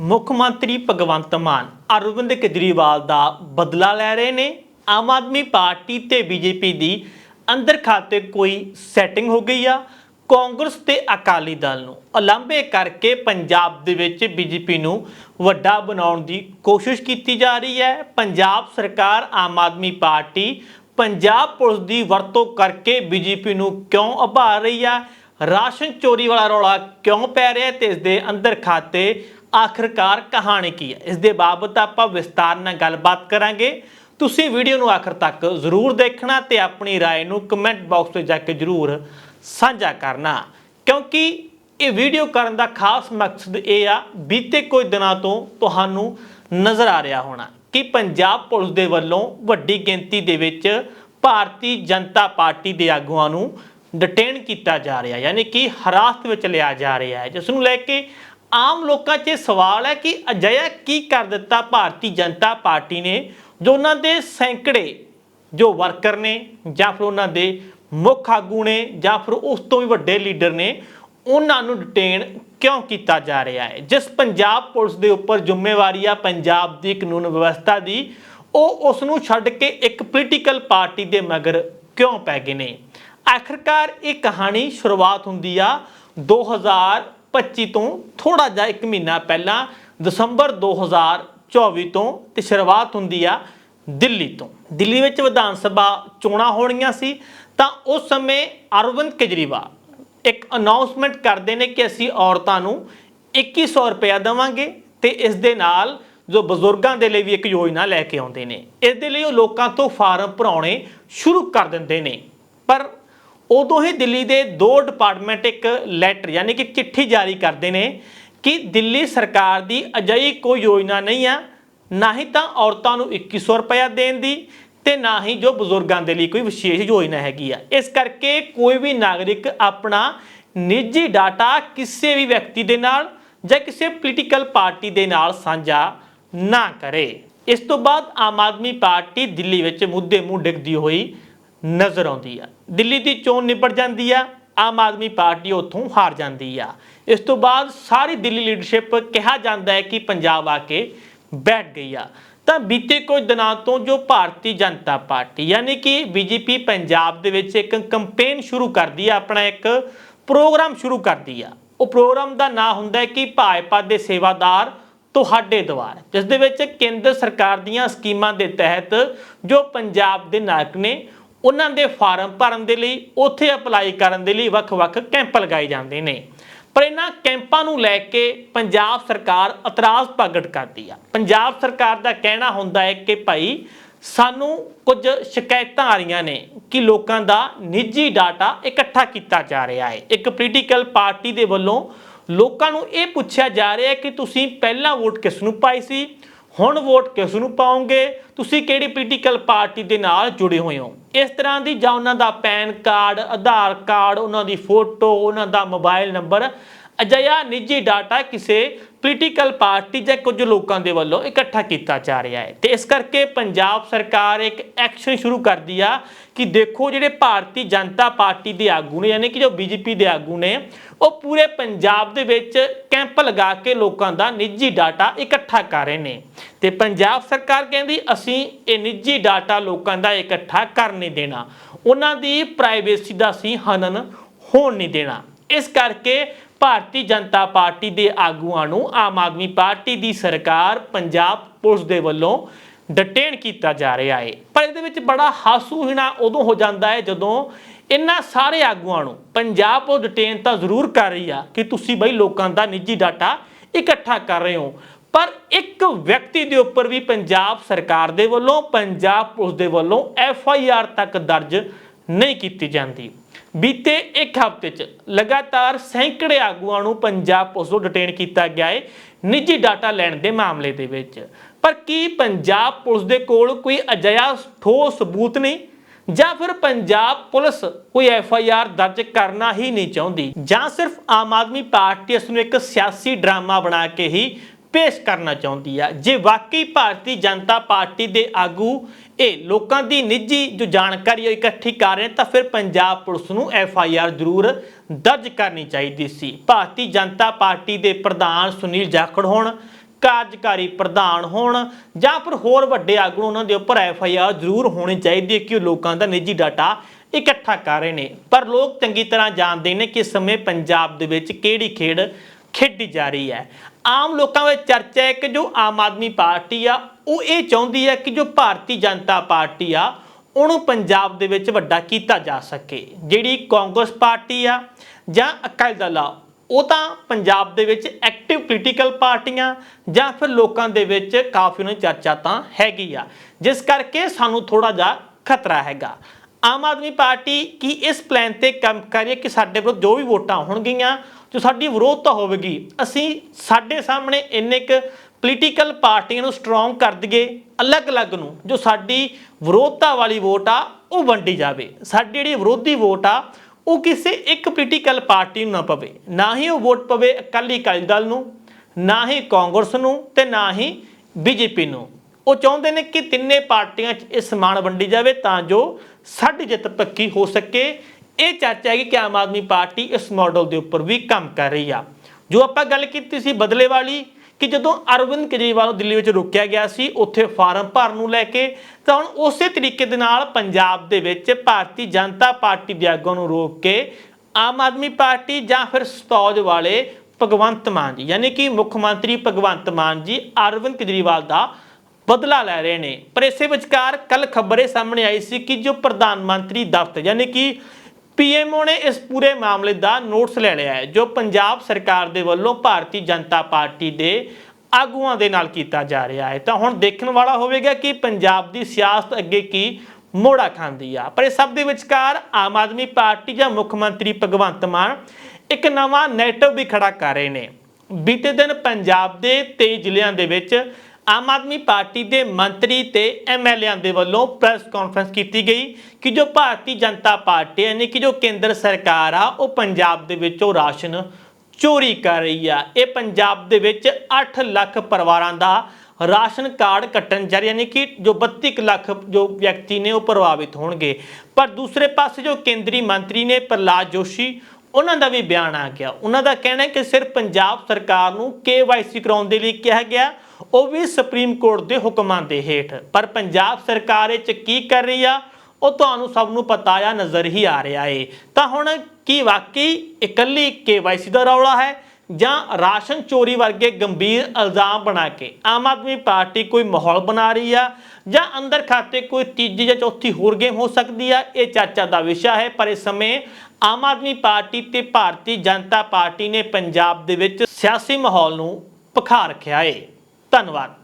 ਮੁੱਖ ਮੰਤਰੀ ਭਗਵੰਤ ਮਾਨ ਅਰਵਿੰਦ ਕੇਜਰੀਵਾਲ ਦਾ ਬਦਲਾ ਲੈ ਰਹੇ ਨੇ। ਆਮ ਆਦਮੀ ਪਾਰਟੀ ਤੇ ਬੀਜੇਪੀ ਦੀ ਅੰਦਰ ਖਾਤੇ ਕੋਈ ਸੈਟਿੰਗ ਹੋ ਗਈ ਆ। ਕਾਂਗਰਸ ਤੇ ਅਕਾਲੀ ਦਲ ਨੂੰ ਅਲੰਬੇ ਕਰਕੇ ਪੰਜਾਬ ਦੇ ਵਿੱਚ ਬੀਜੇਪੀ ਨੂੰ ਵੱਡਾ ਬਣਾਉਣ ਦੀ ਕੋਸ਼ਿਸ਼ ਕੀਤੀ ਜਾ ਰਹੀ ਹੈ। ਪੰਜਾਬ ਸਰਕਾਰ, ਆਮ ਆਦਮੀ ਪਾਰਟੀ, ਪੰਜਾਬ ਪੁਲਿਸ ਦੀ ਵਰਤੋਂ ਕਰਕੇ ਬੀਜੇਪੀ ਨੂੰ ਕਿਉਂ ਉਭਾਰ ਰਹੀ ਆ? ਰਾਸ਼ਨ ਚੋਰੀ ਵਾਲਾ ਰੌਲਾ ਕਿਉਂ ਪੈ ਰਿਹਾ ਹੈ ਤੇ ਇਸ ਦੇ ਅੰਦਰ ਖਾਤੇ ਆਖਰਕਾਰ ਕਹਾਣੀ ਕੀ ਹੈ ਇਸ ਦੇ ਬਾਬਤ ਆਪਾਂ ਵਿਸਤਾਰ ਨਾਲ ਗੱਲਬਾਤ ਕਰਾਂਗੇ ਤੁਸੀਂ ਵੀਡੀਓ ਨੂੰ ਆਖਰ ਤੱਕ ਜ਼ਰੂਰ ਦੇਖਣਾ ਤੇ ਆਪਣੀ رائے ਨੂੰ ਕਮੈਂਟ ਬਾਕਸ ਵਿੱਚ ਜਾ ਕੇ ਜ਼ਰੂਰ ਸਾਂਝਾ ਕਰਨਾ ਕਿਉਂਕਿ ਇਹ ਵੀਡੀਓ ਕਰਨ ਦਾ ਖਾਸ ਮਕਸਦ ਇਹ ਆ ਬੀਤੇ ਕੁਝ ਦਿਨਾਂ ਤੋਂ ਤੁਹਾਨੂੰ ਨਜ਼ਰ ਆ ਰਿਹਾ ਹੋਣਾ ਕਿ ਪੰਜਾਬ ਪੁਲਿਸ ਦੇ ਵੱਲੋਂ ਵੱਡੀ ਗਿਣਤੀ ਦੇ ਵਿੱਚ ਭਾਰਤੀ ਜਨਤਾ ਪਾਰਟੀ ਦੇ ਆਗੂਆਂ ਨੂੰ ਡਿਟੇਨ ਕੀਤਾ ਜਾ ਰਿਹਾ ਯਾਨੀ ਕਿ ਹਰਾਸਤ ਵਿੱਚ ਲਿਆ ਜਾ ਰਿਹਾ ਹੈ ਜਿਸ ਨੂੰ ਲੈ ਕੇ ਆਮ ਲੋਕਾਂ 'ਚ ਇਹ ਸਵਾਲ ਹੈ ਕਿ ਅਜਿਹਾ ਕੀ ਕਰ ਦਿੱਤਾ ਭਾਰਤੀ ਜਨਤਾ ਪਾਰਟੀ ਨੇ, ਜੋ ਉਹਨਾਂ ਦੇ ਸੈਂਕੜੇ ਜੋ ਵਰਕਰ ਨੇ ਜਾਂ ਫਿਰ ਉਹਨਾਂ ਦੇ ਮੁੱਖ ਆਗੂ ਨੇ ਜਾਂ ਫਿਰ ਉਸ ਤੋਂ ਵੀ ਵੱਡੇ ਲੀਡਰ ਨੇ, ਉਹਨਾਂ ਨੂੰ ਡਿਟੇਨ ਕਿਉਂ ਕੀਤਾ ਜਾ ਰਿਹਾ ਹੈ? ਜਿਸ ਪੰਜਾਬ ਪੁਲਿਸ ਦੇ ਉੱਪਰ ਜ਼ਿੰਮੇਵਾਰੀ ਆ ਪੰਜਾਬ ਦੀ ਕਾਨੂੰਨ ਵਿਵਸਥਾ ਦੀ, ਉਹ ਉਸ ਨੂੰ ਛੱਡ ਕੇ ਇੱਕ ਪੋਲੀਟੀਕਲ ਪਾਰਟੀ ਦੇ ਮਗਰ ਕਿਉਂ ਪੈ ਗਏ ਨੇ? ਆਖਰਕਾਰ ਇਹ ਕਹਾਣੀ ਸ਼ੁਰੂਆਤ ਹੁੰਦੀ ਆ 2025 ਤੋਂ ਥੋੜਾ ਜਿਹਾ ਇੱਕ ਮਹੀਨਾ ਪਹਿਲਾਂ ਦਸੰਬਰ 2024 ਤੋਂ ਤੇ ਸ਼ੁਰੂਆਤ ਹੁੰਦੀ ਆ ਦਿੱਲੀ ਤੋਂ। ਦਿੱਲੀ ਵਿੱਚ ਵਿਧਾਨ ਸਭਾ ਚੋਣਾਂ ਹੋਣੀਆਂ ਸੀ, ਤਾਂ ਉਸ ਸਮੇਂ ਅਰਵਿੰਦ ਕੇਜਰੀਵਾਲ ਇੱਕ ਅਨਾਉਂਸਮੈਂਟ ਕਰਦੇ ਨੇ ਕਿ ਅਸੀਂ ਔਰਤਾਂ ਨੂੰ 2100 ਰੁਪਇਆ ਦੇਵਾਂਗੇ ਤੇ ਇਸ ਦੇ ਨਾਲ ਜੋ ਬਜ਼ੁਰਗਾਂ ਦੇ ਲਈ ਵੀ ਇੱਕ ਯੋਜਨਾ ਲੈ ਕੇ ਆਉਂਦੇ ਨੇ, ਇਸ ਦੇ ਲਈ ਉਹ ਲੋਕਾਂ ਤੋਂ ਫਾਰਮ ਭਰਾਉਣੇ ਸ਼ੁਰੂ ਕਰ ਦਿੰਦੇ ਨੇ। ਪਰ ਉਦੋਂ ਹੀ ਦਿੱਲੀ ਦੇ ਦੋ ਡਿਪਾਰਟਮੈਂਟ ਇੱਕ ਲੈਟਰ ਯਾਨੀ ਕਿ ਚਿੱਠੀ ਜਾਰੀ ਕਰਦੇ ਨੇ ਕਿ ਦਿੱਲੀ ਸਰਕਾਰ ਦੀ ਅਜਿਹੀ ਕੋਈ ਯੋਜਨਾ ਨਹੀਂ ਆ, ਨਾ ਹੀ ਤਾਂ ਔਰਤਾਂ ਨੂੰ 2100 ਰੁਪਇਆ ਦੇਣ ਦੀ ਤੇ ਨਾ ਹੀ ਜੋ ਬਜ਼ੁਰਗਾਂ ਦੇ ਲਈ ਕੋਈ ਵਿਸ਼ੇਸ਼ ਯੋਜਨਾ ਹੈਗੀ ਆ। ਇਸ ਕਰਕੇ ਕੋਈ ਵੀ ਨਾਗਰਿਕ ਆਪਣਾ ਨਿੱਜੀ ਡਾਟਾ ਕਿਸੇ ਵੀ ਵਿਅਕਤੀ ਦੇ ਨਾਲ ਜਾਂ ਕਿਸੇ ਪੋਲੀਟੀਕਲ ਪਾਰਟੀ ਦੇ ਨਾਲ ਸਾਂਝਾ ਨਾ ਕਰੇ। ਇਸ ਤੋਂ ਬਾਅਦ ਆਮ ਆਦਮੀ ਪਾਰਟੀ ਦਿੱਲੀ ਵਿੱਚ ਮੁੱਦੇ ਮੂੰਹ ਡਿੱਗਦੀ ਹੋਈ ਨਜ਼ਰ ਆਉਂਦੀ ਆ। ਦਿੱਲੀ ਦੀ ਚੋਣ ਨਿਬੜ ਜਾਂਦੀ ਆ, ਆਮ ਆਦਮੀ ਪਾਰਟੀ ਉੱਥੋਂ ਹਾਰ ਜਾਂਦੀ ਆ। ਇਸ ਤੋਂ ਬਾਅਦ ਸਾਰੀ ਦਿੱਲੀ ਲੀਡਰਸ਼ਿਪ ਕਿਹਾ ਜਾਂਦਾ ਹੈ ਕਿ ਪੰਜਾਬ ਆ ਕੇ ਬੈਠ ਗਈ ਆ। ਤਾਂ ਬੀਤੇ ਕੁਝ ਦਿਨਾਂ ਤੋਂ ਜੋ ਭਾਰਤੀ ਜਨਤਾ ਪਾਰਟੀ, ਯਾਨੀ ਕਿ ਬੀਜੇਪੀ ਪੰਜਾਬ ਦੇ ਵਿੱਚ ਇੱਕ ਕੈਂਪੇਨ ਸ਼ੁਰੂ ਕਰਦੀ ਆ, ਆਪਣਾ ਇੱਕ ਪ੍ਰੋਗਰਾਮ ਸ਼ੁਰੂ ਕਰਦੀ ਆ। ਉਹ ਪ੍ਰੋਗਰਾਮ ਦਾ ਨਾਂ ਹੁੰਦਾ ਹੈ ਕਿ ਭਾਜਪਾ ਦੇ ਸੇਵਾਦਾਰ ਤੁਹਾਡੇ ਦੁਆਰ ਜਿਸ ਦੇ ਵਿੱਚ ਕੇਂਦਰ ਸਰਕਾਰ ਦੀਆਂ ਸਕੀਮਾਂ ਦੇ ਤਹਿਤ ਜੋ ਪੰਜਾਬ ਦੇ ਨਾਗਰਿਕ ਨੇ ਉਹਨਾਂ ਦੇ ਫਾਰਮ ਭਰਨ ਦੇ ਲਈ, ਉੱਥੇ ਅਪਲਾਈ ਕਰਨ ਦੇ ਲਈ ਵੱਖ-ਵੱਖ ਕੈਂਪ ਲਗਾਏ ਜਾਂਦੇ ਨੇ। ਪਰ ਇਹਨਾਂ ਕੈਂਪਾਂ ਨੂੰ ਲੈ ਕੇ ਪੰਜਾਬ ਸਰਕਾਰ ਇਤਰਾਜ਼ ਪ੍ਰਗਟ ਕਰਦੀ ਆ। ਪੰਜਾਬ ਸਰਕਾਰ ਦਾ ਕਹਿਣਾ ਹੁੰਦਾ ਹੈ ਕਿ ਭਾਈ, ਸਾਨੂੰ ਕੁਝ ਸ਼ਿਕਾਇਤਾਂ ਆ ਰਹੀਆਂ ਨੇ ਕਿ ਲੋਕਾਂ ਦਾ ਨਿੱਜੀ ਡਾਟਾ ਇਕੱਠਾ ਕੀਤਾ ਜਾ ਰਿਹਾ ਹੈ। ਇੱਕ ਪੋਲੀਟੀਕਲ ਪਾਰਟੀ ਦੇ ਵੱਲੋਂ ਲੋਕਾਂ ਨੂੰ ਇਹ ਪੁੱਛਿਆ ਜਾ ਰਿਹਾ ਹੈ ਕਿ ਤੁਸੀਂ ਪਹਿਲਾਂ ਵੋਟ ਕਿਸ ਨੂੰ ਪਾਈ ਸੀ? ਹੁਣ ਵੋਟ ਕਿਸ ਨੂੰ ਪਾਉਂਗੇ ਤੁਸੀਂ ਕਿਹੜੀ ਪੋਲੀਟੀਕਲ ਪਾਰਟੀ ਦੇ ਨਾਲ ਜੁੜੇ ਹੋਏ ਹੋ? ਇਸ ਤਰ੍ਹਾਂ ਦੀ ਜਾਂ ਉਹਨਾਂ ਦਾ ਪੈਨ ਕਾਰਡ, ਆਧਾਰ ਕਾਰਡ, ਉਹਨਾਂ ਦੀ ਫੋਟੋ, ਉਹਨਾਂ ਦਾ ਮੋਬਾਈਲ ਨੰਬਰ, ਅਜਿਹਾ ਨਿੱਜੀ ਡਾਟਾ ਕਿਸੇ ਪੋਲੀਟੀਕਲ ਪਾਰਟੀ ਜਾਂ ਕੁਝ ਲੋਕਾਂ ਦੇ ਵੱਲੋਂ ਇਕੱਠਾ ਕੀਤਾ ਜਾ ਰਿਹਾ ਹੈ। ਤੇ ਇਸ ਕਰਕੇ ਪੰਜਾਬ ਸਰਕਾਰ ਇੱਕ ਐਕਸ਼ਨ ਸ਼ੁਰੂ ਕਰਦੀ ਆ ਕਿ ਦੇਖੋ ਜਿਹੜੇ ਭਾਰਤੀ ਜਨਤਾ ਪਾਰਟੀ ਦੇ ਆਗੂ ਨੇ ਯਾਨੀ ਕਿ ਜੋ ਬੀਜੇਪੀ ਦੇ ਆਗੂ ਨੇ, ਉਹ ਪੂਰੇ ਪੰਜਾਬ ਦੇ ਵਿੱਚ ਕੈਂਪ ਲਗਾ ਕੇ ਲੋਕਾਂ ਦਾ ਨਿੱਜੀ ਡਾਟਾ ਇਕੱਠਾ ਕਰ ਰਹੇ ਨੇ। ਤੇ ਪੰਜਾਬ ਸਰਕਾਰ ਕਹਿੰਦੀ, ਅਸੀਂ ਇਹ ਨਿੱਜੀ ਡਾਟਾ ਲੋਕਾਂ ਦਾ ਇਕੱਠਾ ਕਰਨ ਨਹੀਂ ਦੇਣਾ। ਉਹਨਾਂ ਦੀ ਪ੍ਰਾਈਵੇਸੀ ਦਾ ਅਸੀਂ ਹਨਨ ਹੋਣ ਨਹੀਂ ਦੇਣਾ। ਇਸ ਕਰਕੇ ਭਾਰਤੀ ਜਨਤਾ ਪਾਰਟੀ ਦੇ ਆਗੂਆਂ ਨੂੰ ਆਮ ਆਦਮੀ ਪਾਰਟੀ ਦੀ ਸਰਕਾਰ ਪੰਜਾਬ ਪੁਲਿਸ ਦੇ ਵੱਲੋਂ ਡਿਟੇਨ ਕੀਤਾ ਜਾ ਰਿਹਾ ਹੈ। ਪਰ ਇਹਦੇ ਵਿੱਚ ਬੜਾ ਹਾਸੂਹੀਣਾ ਉਦੋਂ ਹੋ ਜਾਂਦਾ ਹੈ ਜਦੋਂ ਇਹਨਾਂ ਸਾਰੇ ਆਗੂਆਂ ਨੂੰ ਪੰਜਾਬ ਪੁਲਿਸ ਡਿਟੇਨ ਤਾਂ ਜ਼ਰੂਰ ਕਰ ਰਹੀ ਆ ਕਿ ਤੁਸੀਂ ਬਈ ਲੋਕਾਂ ਦਾ ਨਿੱਜੀ ਡਾਟਾ ਇਕੱਠਾ ਕਰ ਰਹੇ ਹੋ। ਪਰ ਇੱਕ ਵਿਅਕਤੀ ਦੇ ਉੱਪਰ ਵੀ ਪੰਜਾਬ ਸਰਕਾਰ ਦੇ ਵੱਲੋਂ, ਪੰਜਾਬ ਪੁਲਿਸ ਦੇ ਵੱਲੋਂ ਐਫ ਆਈ ਆਰ ਤੱਕ ਦਰਜ ਨਹੀਂ ਕੀਤੀ ਜਾਂਦੀ। ਬੀਤੇ ਇੱਕ ਹਫ਼ਤੇ 'ਚ ਲਗਾਤਾਰ ਸੈਂਕੜੇ ਆਗੂਆਂ ਨੂੰ ਪੰਜਾਬ ਪੁਲਿਸ ਤੋਂ ਡਿਟੇਨ ਕੀਤਾ ਗਿਆ ਹੈ ਨਿੱਜੀ ਡਾਟਾ ਲੈਣ ਦੇ ਮਾਮਲੇ ਦੇ ਵਿੱਚ। ਪਰ ਕੀ ਪੰਜਾਬ ਪੁਲਿਸ ਦੇ ਕੋਲ ਕੋਈ ਅਜਿਹਾ ਠੋਸ ਸਬੂਤ ਨਹੀਂ? ਜਾਂ ਫਿਰ ਪੰਜਾਬ ਪੁਲਿਸ ਕੋਈ ਐਫ ਆਈ ਆਰ ਦਰਜ ਕਰਨਾ ਹੀ ਨਹੀਂ ਚਾਹੁੰਦੀ? ਜਾਂ ਸਿਰਫ ਆਮ ਆਦਮੀ ਪਾਰਟੀ ਇਸ ਨੂੰ ਇੱਕ ਸਿਆਸੀ ਡਰਾਮਾ ਬਣਾ ਕੇ ਹੀ ਪੇਸ਼ ਕਰਨਾ ਚਾਹੁੰਦੀ ਆ। ਜੇ ਵਾਕਈ ਭਾਰਤੀ ਜਨਤਾ ਪਾਰਟੀ ਦੇ ਆਗੂ ਇਹ ਲੋਕਾਂ ਦੀ ਨਿੱਜੀ ਜੋ ਜਾਣਕਾਰੀ ਉਹ ਇਕੱਠੀ ਕਰ ਰਹੇ ਤਾਂ ਫਿਰ ਪੰਜਾਬ ਪੁਲਿਸ ਨੂੰ ਐਫ ਆਈ ਆਰ ਜ਼ਰੂਰ ਦਰਜ ਕਰਨੀ ਚਾਹੀਦੀ ਸੀ। ਭਾਰਤੀ ਜਨਤਾ ਪਾਰਟੀ ਦੇ ਪ੍ਰਧਾਨ ਸੁਨੀਲ ਜਾਖੜ ਹੋਣ, ਕਾਰਜਕਾਰੀ ਪ੍ਰਧਾਨ ਹੋਣ, ਜਾਂ ਫਿਰ ਹੋਰ ਵੱਡੇ ਆਗੂ ਉਹਨਾਂ ਦੇ ਉੱਪਰ ਐਫ ਆਈ ਆਰ ਜ਼ਰੂਰ ਹੋਣੀ ਚਾਹੀਦੀ ਹੈ ਕਿ ਉਹ ਲੋਕਾਂ ਦਾ ਨਿੱਜੀ ਡਾਟਾ ਇਕੱਠਾ ਕਰ ਰਹੇ ਨੇ। ਪਰ ਲੋਕ ਚੰਗੀ ਤਰ੍ਹਾਂ ਜਾਣਦੇ ਨੇ ਕਿ ਇਸ ਸਮੇਂ ਪੰਜਾਬ ਦੇ ਵਿੱਚ ਕਿਹੜੀ ਖੇਡ ਖੇਡੀ ਜਾ ਰਹੀ ਹੈ। ਆਮ ਲੋਕਾਂ ਵਿੱਚ ਚਰਚਾ ਹੈ ਕਿ ਜੋ ਆਮ ਆਦਮੀ ਪਾਰਟੀ ਆ, ਉਹ ਇਹ ਚਾਹੁੰਦੀ ਹੈ ਕਿ ਜੋ ਭਾਰਤੀ ਜਨਤਾ ਪਾਰਟੀ ਆ, ਉਹਨੂੰ ਪੰਜਾਬ ਦੇ ਵਿੱਚ ਵੱਡਾ ਕੀਤਾ ਜਾ ਸਕੇ। ਜਿਹੜੀ ਕਾਂਗਰਸ ਪਾਰਟੀ ਆ ਜਾਂ ਅਕਾਲੀ ਦਲ ਆ, ਉਹ ਤਾਂ ਪੰਜਾਬ ਦੇ ਵਿੱਚ ਐਕਟਿਵ ਪੋਲੀਟੀਕਲ ਪਾਰਟੀਆਂ ਜਾਂ ਫਿਰ ਲੋਕਾਂ ਦੇ ਵਿੱਚ ਕਾਫੀ ਉਹਨਾਂ ਚਰਚਾ ਤਾਂ ਹੈਗੀ ਆ। ਜਿਸ ਕਰਕੇ ਸਾਨੂੰ ਥੋੜਾ ਜਿਹਾ ਖਤਰਾ ਹੈਗਾ। ਆਮ ਆਦਮੀ ਪਾਰਟੀ ਕੀ ਇਸ ਪਲਾਨ ਤੇ ਕੰਮ ਕਰ ਰਹੀ ਹੈ ਕਿ ਸਾਡੇ ਵਿਰੁੱਧ ਜੋ ਵੀ ਵੋਟਾਂ ਹੋਣਗੀਆਂ, ਜੋ ਸਾਡੀ ਵਿਰੋਧਤਾ ਹੋਵੇਗੀ, ਅਸੀਂ ਸਾਡੇ ਸਾਹਮਣੇ ਇੰਨੇ ਕੁ ਪੋਲੀਟੀਕਲ ਪਾਰਟੀਆਂ ਨੂੰ ਸਟਰੋਂਗ ਕਰ ਦਈਏ, ਅਲੱਗ-ਅਲੱਗ ਨੂੰ, ਜੋ ਸਾਡੀ ਵਿਰੋਧਤਾ ਵਾਲੀ ਵੋਟ ਆ, ਉਹ ਵੰਡੀ ਜਾਵੇ। ਸਾਡੀ ਜਿਹੜੀ ਵਿਰੋਧੀ ਵੋਟ ਆ, ਉਹ ਕਿਸੇ ਇੱਕ ਪੋਲੀਟੀਕਲ ਪਾਰਟੀ ਨੂੰ ਨਾ ਪਵੇ। ਨਾ ਹੀ ਉਹ ਵੋਟ ਪਵੇ ਅਕਾਲੀ ਅਕਾਲੀ ਦਲ ਨੂੰ, ਨਾ ਹੀ ਕਾਂਗਰਸ ਨੂੰ ਤੇ ਨਾ ਹੀ ਬੀਜੇਪੀ ਨੂੰ। ਉਹ ਚਾਹੁੰਦੇ ਨੇ ਕਿ ਤਿੰਨੇ ਪਾਰਟੀਆਂ 'ਚ ਇਹ ਸਮਾਨ ਵੰਡੀ ਜਾਵੇ ਤਾਂ ਜੋ ਸਾਡੀ ਜਿੱਤ ਪੱਕੀ ਹੋ ਸਕੇ। ਇਹ ਚਰਚਾ ਹੈ ਕਿ ਆਮ ਆਦਮੀ ਪਾਰਟੀ ਇਸ ਮਾਡਲ ਦੇ ਉੱਪਰ ਵੀ ਕੰਮ ਕਰ ਰਹੀ ਆ। ਜੋ ਆਪਾਂ ਗੱਲ ਕੀਤੀ ਸੀ ਬਦਲੇ ਵਾਲੀ, ਕਿ ਜਦੋਂ ਅਰਵਿੰਦ ਕੇਜਰੀਵਾਲ ਨੂੰ ਦਿੱਲੀ ਵਿੱਚ ਰੋਕਿਆ ਗਿਆ ਸੀ, ਉੱਥੇ ਫਾਰਮ ਭਰਨ ਨੂੰ ਲੈ ਕੇ, ਤਾਂ ਹੁਣ ਉਸੇ ਤਰੀਕੇ ਦੇ ਨਾਲ ਪੰਜਾਬ ਦੇ ਵਿੱਚ ਭਾਰਤੀ ਜਨਤਾ ਪਾਰਟੀ ਦੇ ਆਗੂਆਂ ਨੂੰ ਰੋਕ ਕੇ ਆਮ ਆਦਮੀ ਪਾਰਟੀ ਜਾਂ ਫਿਰ ਸਤੌਜ ਵਾਲੇ ਭਗਵੰਤ ਮਾਨ ਜੀ, ਯਾਨੀ ਕਿ ਮੁੱਖ ਮੰਤਰੀ ਭਗਵੰਤ ਮਾਨ ਜੀ, ਅਰਵਿੰਦ ਕੇਜਰੀਵਾਲ ਦਾ ਬਦਲਾ ਲੈ ਰਹੇ ਨੇ। ਪਰ ਇਸੇ ਵਿਚਕਾਰ ਕੱਲ ਖਬਰੇ ਸਾਹਮਣੇ ਆਈ ਸੀ ਕਿ ਜੋ ਪ੍ਰਧਾਨ ਮੰਤਰੀ ਦਫ਼ਤਰ ਯਾਨੀ ਕਿ ਪੀਐਮਓ ਨੇ ਇਸ ਪੂਰੇ ਮਾਮਲੇ ਦਾ ਨੋਟਿਸ ਲੈ ਲਿਆ ਹੈ, ਜੋ ਪੰਜਾਬ ਸਰਕਾਰ ਦੇ ਵੱਲੋਂ ਭਾਰਤੀ ਜਨਤਾ ਪਾਰਟੀ ਦੇ ਆਗੂਆਂ ਦੇ ਨਾਲ ਕੀਤਾ ਜਾ ਰਿਹਾ ਹੈ। ਤਾਂ ਹੁਣ ਦੇਖਣ ਵਾਲਾ ਹੋਵੇਗਾ ਕਿ ਪੰਜਾਬ ਦੀ ਸਿਆਸਤ ਅੱਗੇ ਕੀ ਮੋੜਾ ਖਾਂਦੀ ਆ। ਪਰ ਇਹ ਸਭ ਦੇ ਵਿਚਕਾਰ ਆਮ ਆਦਮੀ ਪਾਰਟੀ ਜਾਂ ਮੁੱਖ ਮੰਤਰੀ ਭਗਵੰਤ ਮਾਨ ਇੱਕ ਨਵਾਂ ਨੈਟਵ ਵੀ ਖੜਾ ਕਰ ਰਹੇ ਨੇ। ਬੀਤੇ ਦਿਨ ਪੰਜਾਬ ਦੇ 23 ਜ਼ਿਲ੍ਹਿਆਂ ਦੇ ਵਿੱਚ ਆਮ ਆਦਮੀ ਪਾਰਟੀ ਦੇ ਮੰਤਰੀ ਤੇ ਐਮਐਲਏਆਂ ਦੇ ਵੱਲੋਂ ਪ੍ਰੈਸ ਕਾਨਫਰੰਸ ਕੀਤੀ ਗਈ ਕਿ ਜੋ ਭਾਰਤੀ ਜਨਤਾ ਪਾਰਟੀ ਯਾਨੀ ਕਿ ਜੋ ਕੇਂਦਰ ਸਰਕਾਰ ਆ, ਉਹ ਪੰਜਾਬ ਦੇ ਵਿੱਚੋਂ ਰਾਸ਼ਨ ਚੋਰੀ ਕਰ ਰਹੀ ਆ। ਇਹ ਪੰਜਾਬ ਦੇ ਵਿੱਚ 8 ਲੱਖ ਪਰਿਵਾਰਾਂ ਦਾ ਰਾਸ਼ਨ ਕਾਰਡ ਕੱਟਣ ਜਾ ਰਿਹਾ, ਯਾਨੀ ਕਿ ਜੋ 32 ਕੁ ਲੱਖ ਜੋ ਵਿਅਕਤੀ ਨੇ, ਉਹ ਪ੍ਰਭਾਵਿਤ ਹੋਣਗੇ। ਪਰ ਦੂਸਰੇ ਪਾਸੇ ਜੋ ਕੇਂਦਰੀ ਮੰਤਰੀ ਨੇ ਪ੍ਰਲਾਦ ਜੋਸ਼ੀ, ਉਹਨਾਂ ਦਾ ਵੀ ਬਿਆਨ ਆ ਗਿਆ। ਉਹਨਾਂ ਦਾ ਕਹਿਣਾ ਹੈ ਕਿ ਸਿਰਫ ਪੰਜਾਬ ਸਰਕਾਰ ਨੂੰ KYC ਕਰਾਉਣ ਦੇ ਲਈ ਕਿਹਾ ਗਿਆ ਉਹ ਵੀ ਸੁਪਰੀਮ ਕੋਰਟ ਦੇ ਹੁਕਮਾਂ ਦੇ ਹੇਠ। ਪਰ ਪੰਜਾਬ ਸਰਕਾਰ ਇਹ ਚ ਕੀ ਕਰ ਰਹੀ ਆ? ਉਹ ਤੁਹਾਨੂੰ ਸਭ ਨੂੰ ਪਤਾ ਆ, ਨਜ਼ਰ ਹੀ ਆ ਰਿਹਾ ਏ। ਤਾਂ ਹੁਣ ਕੀ ਵਾਕਈ ਇਕੱਲੀ KYC ਦਾ ਰੌਲਾ ਹੈ ਜਾਂ ਰਾਸ਼ਨ ਚੋਰੀ ਵਰਗੇ ਗੰਭੀਰ ਇਲਜ਼ਾਮ ਬਣਾ ਕੇ ਆਮ ਆਦਮੀ ਪਾਰਟੀ ਕੋਈ ਮਾਹੌਲ ਬਣਾ ਰਹੀ ਆ ਜਾਂ ਅੰਦਰ ਖਾਤੇ ਕੋਈ ਤੀਜੀ ਜਾਂ ਚੌਥੀ ਹੋਰ ਗੇਮ ਹੋ ਸਕਦੀ ਆ? ਇਹ ਚਰਚਾ ਦਾ ਵਿਸ਼ਾ ਹੈ, ਪਰ ਇਸ ਸਮੇਂ ਆਮ ਆਦਮੀ ਪਾਰਟੀ ਤੇ ਭਾਰਤੀ ਜਨਤਾ ਪਾਰਟੀ ਨੇ ਪੰਜਾਬ ਦੇ ਵਿੱਚ ਸਿਆਸੀ ਮਾਹੌਲ ਨੂੰ ਭਖਾ ਰੱਖਿਆ ਏ। ਧੰਨਵਾਦ